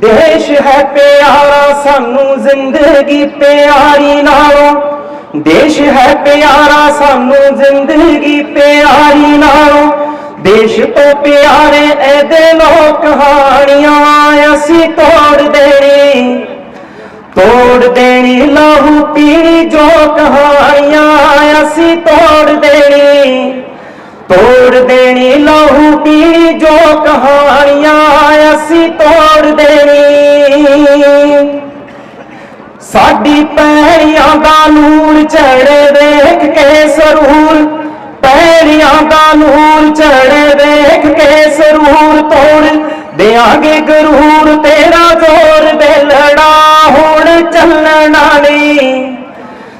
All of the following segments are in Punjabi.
ਦੇਸ਼ ਹੈ ਪਿਆਰਾ, ਸਾਨੂੰ ਜ਼ਿੰਦਗੀ ਪਿਆਰੀ ਨਾਲੋਂ। ਦੇਸ਼ ਹੈ ਪਿਆਰਾ, ਸਾਨੂੰ ਜ਼ਿੰਦਗੀ ਪਿਆਰੀ ਨਾਲੋਂ। ਦੇਸ਼ ਤੋਂ ਪਿਆਰੇ ਇਹਦੇ ਲੋਕ ਕਹਾਣੀਆਂ ਅਸੀਂ ਤੋੜ ਦੇਣੀ। ਤੋੜ ਦੇਣੀ ਲਹੂ ਪੀਣੀ ਜੋ ਕਹਾਣੀਆਂ ਅਸੀਂ ਤੋੜ ਦੇਣੀ। ਤੋੜ ਦੇਣੀ ਲਹੂ ਪੀਣੀ ਜੋ ਕਹਾਣੀਆਂ ਅਸੀਂ ਤੋੜ ਦੇਣੀ। ਸਾਡੀ ਪੈਰੀਆਂ ਦਾ ਨੂਰ ਚੜੇ ਦੇਖ ਕੇ ਸਰੂਰ ਪੈਰੀਆਂ ਦਾ ਨੂਰ ਚੜੇ ਦੇਖ ਕੇ ਸਰੂਰ ਤੋੜ ਦਿਆਂਗੇ ਗਰੂਰ, ਤੇਰਾ ਜ਼ੋਰ ਦੇ ਲੜਾ ਹੁਣ ਚੱਲਣਾ ਨਹੀਂ।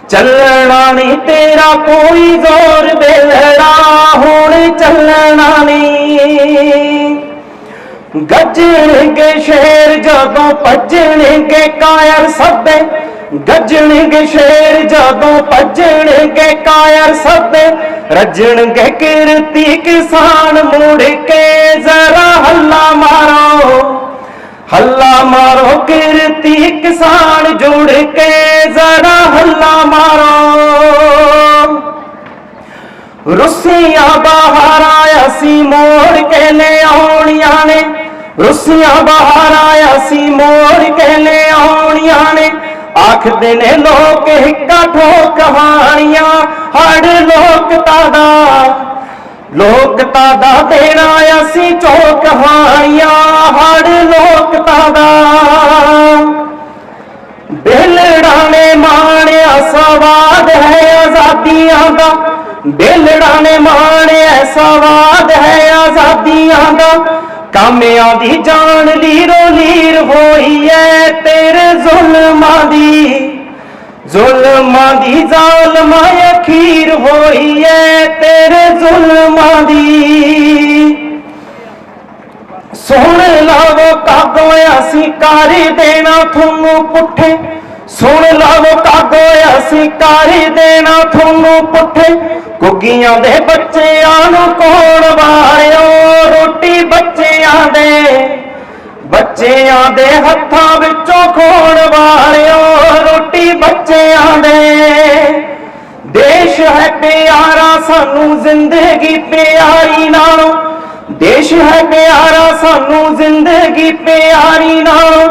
ਚੱਲਣਾ ਨਹੀਂ, ਤੇਰਾ ਕੋਈ ਜ਼ੋਰ ਦੇ ਲੜਾ ਹੁਣ ਚੱਲਣਾ ਨਹੀਂ। ਗੱਜਣਗੇ ਸ਼ੇਰ ਜਦੋਂ ਭੱਜਣਗੇ ਕਾਇਰ ਸਭੇ ਗੱਜਣਗੇ ਸ਼ੇਰ ਜਦੋਂ ਭੱਜਣਗੇ ਕਾਇਰ ਸਭੇ ਰੱਜਣਗੇ ਕਿਰਤੀ ਕਿਸਾਨ ਮੁੜ ਕੇ ਜ਼ਰਾ ਹੱਲਾ ਮਾਰੋ ਹੱਲਾ ਮਾਰੋ ਕਿਰਤੀ ਕਿਸਾਨ ਜੁੜ ਕੇ ਜ਼ਰਾ ਹੱਲਾ ਮਾਰੋ। ਰੁੱਸੀਆਂ ਬਾਹਰ ਆਇਆ ਸੀ ਮੋੜ ਕੇ ਲੈ ਆਓ ਰੁੱਸੀਆਂ ਬਾਹਰ ਆਇਆ ਸੀ ਮੋੜ ਕੇ ਲੈ ਆਉਣੀਆਂ ਨੇ। ਆਖਦੇ ਨੇ ਲੋਕ ਹਿੱਕਾ ਠੋਕ ਕਹਾਣੀਆਂ ਹੜ ਲੋਕਤਾ ਦਾ ਲੋਕਤਾ ਦਾ ਦੇਣਾ ਅਸੀਂ ਚੋ ਕਹਾਣੀਆਂ ਹੜ ਲੋਕਤਾ ਦਾ ਬੇਲੜਾ ਨੇ ਮਾਣਿਆ ਸਵਾਦ ਹੈ ਆਜ਼ਾਦੀਆਂ ਦਾ। ਬੇਲੜਾ ਨੇ ਮਾਣਿਆ ਸਵਾਦ ਹੈ ਕਾਮਿਆਂ ਦੀ ਜਾਨ ਲੀਰੋ ਲੀਰ ਹੋਈ ਐ ਤੇਰੇ ਜ਼ੁਲਮਾਂ ਦੀ। ਜ਼ੁਲਮਾਂ ਦੀ ਜ਼ਾਲਮਾਂ ਅਖੀਰ ਹੋਈ ਐ ਤੇਰੇ ਜ਼ੁਲਮਾਂ ਦੀ। ਸੁਣ ਲਾਵੋ ਕਾਗੋ ਅਸੀਂ ਕਰ ਦੇਣਾ ਤੁਹਾਨੂੰ ਪੁੱਠੇ। ਸੁਣ ਲਾਵੋ ਕਾਗੋ ਅਸੀਂ ਕਰ ਦੇਣਾ ਤੁਹਾਨੂੰ ਪੁੱਠੇ। ਗੁੱਗੀਆਂ ਦੇ ਬੱਚਿਆਂ ਨੂੰ ਕੋਣ ਵਾਰਿਓ ਬੱਚਿਆਂ ਦੇ ਹੱਥਾਂ ਵਿੱਚੋਂ ਖੋਣ ਵਾਰਿਓ ਰੋਟੀ ਬੱਚਿਆਂ ਦੇ। ਦੇਸ਼ ਹੈ ਪਿਆਰਾ, ਸਾਨੂੰ ਜ਼ਿੰਦਗੀ ਪਿਆਰੀ ਨਾਲੋਂ। ਦੇਸ਼ ਹੈ ਪਿਆਰਾ, ਸਾਨੂੰ ਜ਼ਿੰਦਗੀ ਪਿਆਰੀ ਨਾਲੋਂ।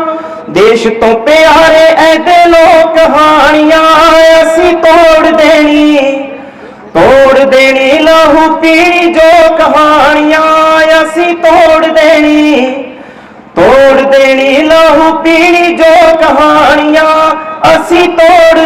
ਦੇਸ਼ ਤੋਂ ਪਿਆਰੇ ਐਦੇ ਲੋਕ ਕਹਾਣੀਆਂ ਅਸੀਂ ਤੋੜ ਦੇਣੀ। ਤੋੜ ਦੇਣੀ ਲਹੂ ਪੀਣੀ ਜੋ ਕਹਾਣੀਆਂ, ਅਸੀਂ ਤੋੜ ਦੇਣੀ। ਤੋੜ ਦੇਣੀ ਲਹੂ ਪੀਣੀ ਜੋ ਕਹਾਣੀਆਂ ਅਸੀਂ ਤੋੜ